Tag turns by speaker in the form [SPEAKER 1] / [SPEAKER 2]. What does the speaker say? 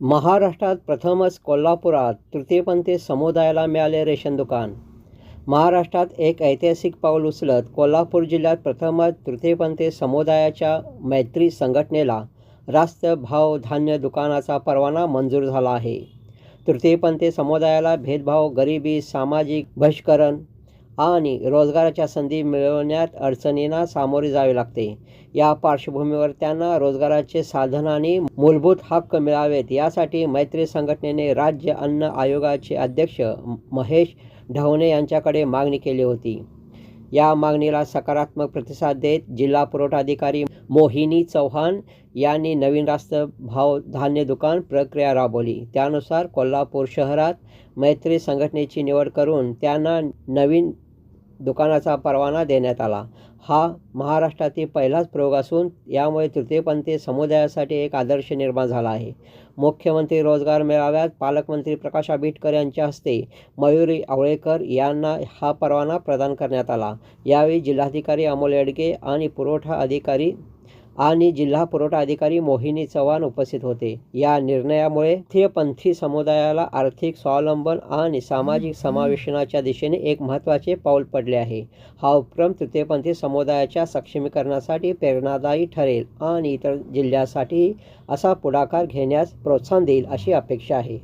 [SPEAKER 1] महाराष्ट्रात प्रथमच कोल्हापुरात तृतीयपंथी समुदायाला मिळाले रेशन दुकान. महाराष्ट्रात एक ऐतिहासिक पाऊल उचलत कोल्हापूर जिल्ह्यात प्रथमच तृतीयपंथी समुदायाच्या मैत्री संघटनेला रास्त भाव धान्य दुकानाचा परवाना मंजूर झाला आहे. तृतीयपंथी समुदायाला भेदभाव गरिबी सामाजिक बहिष्करण आणि रोजगाराच्या संधी मिळवण्यात अडचणींना सामोरे जावे लागते. या पार्श्वभूमीवर त्यांना रोजगाराचे साधन आणि मूलभूत हक्क मिळावेत. यासाठी मैत्री संघटनेने राज्य अन्न आयोगाचे अध्यक्ष महेश ढवणे यांच्याकडे मागणी केली होती. या मागणीला सकारात्मक प्रतिसाद देत जिल्हा पुरवठा अधिकारी मोहिनी चव्हाण यांनी नवीन रास्त भाव धान्य दुकान प्रक्रिया राबवली. त्यानुसार कोल्हापूर शहरात मैत्री संघटनेची निवड करून त्यांना नवीन दुकानाचा परवाना देण्यात आला. हा महाराष्ट्रातील पहिलाच प्रयोग असून यामुळे तृतीयपंथी समुदायासाठी एक आदर्श निर्माण झाला आहे. मुख्यमंत्री रोजगार मेळाव्यात पालकमंत्री प्रकाश आंबेडकर यांच्या हस्ते मयुरी आवळेकर यांना हा परवाना प्रदान करण्यात आला. यावेळी जिल्हाधिकारी अमोल येडगे आणि पुरवठा अधिकारी आणि जिल्हा पुरवठा अधिकारी मोहिनी चव्हाण उपस्थित होते. या निर्णयामुळे थेपंथी समुदायाला आर्थिक स्वावलंबन आणि सामाजिक समावेशनाच्या दिशेने एक महत्त्वाचे पाऊल पडले आहे. हा उपक्रम तृतीयपंथी समुदायाच्या सक्षमीकरणासाठी प्रेरणादायी ठरेल आणि इतर जिल्ह्यासाठी असा पुढाकार घेण्यास प्रोत्साहन देईल अशी अपेक्षा आहे.